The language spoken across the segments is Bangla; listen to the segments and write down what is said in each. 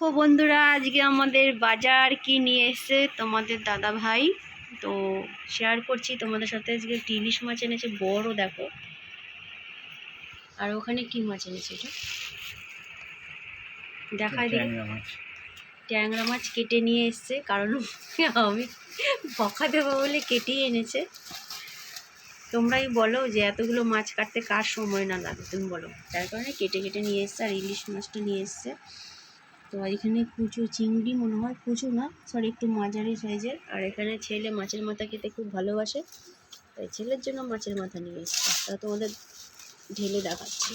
দেখো বন্ধুরা আজকে আমাদের বাজার কি নিয়ে এসছে তোমাদের দাদা ভাই? তো শেয়ার করছি তোমাদের সাথে। আজকে একটি ইলিশ মাছ এনেছে বড় দেখো। আর ওখানে কি মাছ এনেছে এটা? দেখাই দিই। ট্যাংরা মাছ। ট্যাংরা মাছ কেটে নিয়ে এসছে কারণ আমি বকা দেবো বলে কেটেই এনেছে। তোমরাই বলো যে এতগুলো মাছ কাটতে কার সময় না লাগে তুমি বলো। তার কারণে কেটে কেটে নিয়ে এসছে আর ইলিশ মাছটা নিয়ে এসছে। তো এখানে কুচো চিংড়ি মনে হয়, কুচো না সরি একটু মাঝারি সাইজের। আর এখানে ছেলে মাছের মাথা খেতে খুব ভালোবাসে, তাই ছেলের জন্য মাছের মাথা নিয়ে এসছে। তা তোমাদের ঢেলে দেখাচ্ছি।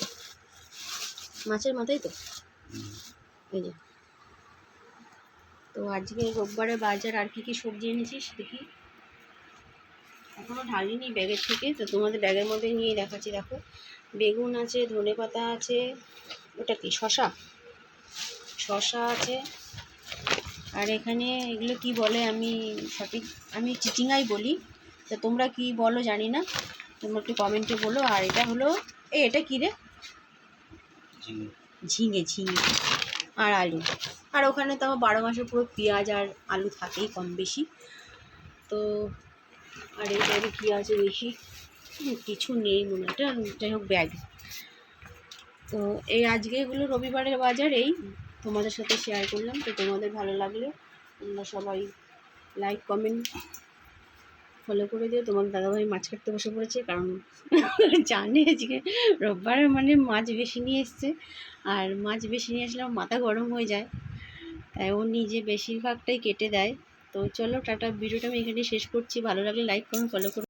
মাছের মাথাই তো? এই যে। তো আজকে রোববারে বাজার আর কি কি সবজি এনেছিস দেখি? এখনও ঢালিনি ব্যাগের থেকে, তো তোমাদের ব্যাগের মধ্যে নিয়ে দেখাচ্ছি। দেখো, বেগুন আছে ধনে পাতা আছে, ওটা কি শশা শশা আছে। আর এখানে এগুলো কি বলে আমি সঠিক আমি চিচিঙ্গাই বলি। তো তোমরা কি বলো জানি না তোমরা একটু কমেন্টে বলো। আর এটা হলো এ এটা কী রে? ঝিঙে। ঝিঙে আর আলু। আর ওখানে তো আমার বারো মাসে পুরো পেঁয়াজ আর আলু থাকেই কম বেশি। তো আর এই ব্যাগে কী আছে বেশি কিছু নেই মনে হয়। এটা যাই হোক ব্যাগ। তো এই আজকে এগুলো রবিবারের বাজার এই তোমাদের সাথে শেয়ার করলাম। তো তোমাদের ভালো লাগলে তোমরা সবাই লাইক কমেন্ট ফলো করে দিও। তোমার দাদাভাই মাছ কাটতে বসে পড়েছে, কারণ জানে আজকে রোববার মানে মাছ বেশি নিয়ে এসছে। আর মাছ বেশি নিয়ে আসলে মাথা গরম হয়ে যায়। তাই ও নিজে বেশিরভাগটাই কেটে দেয়। তো চলো টাটা, ভিডিওটা আমি এখানে শেষ করছি। ভালো লাগলে লাইক করুন ফলো করুন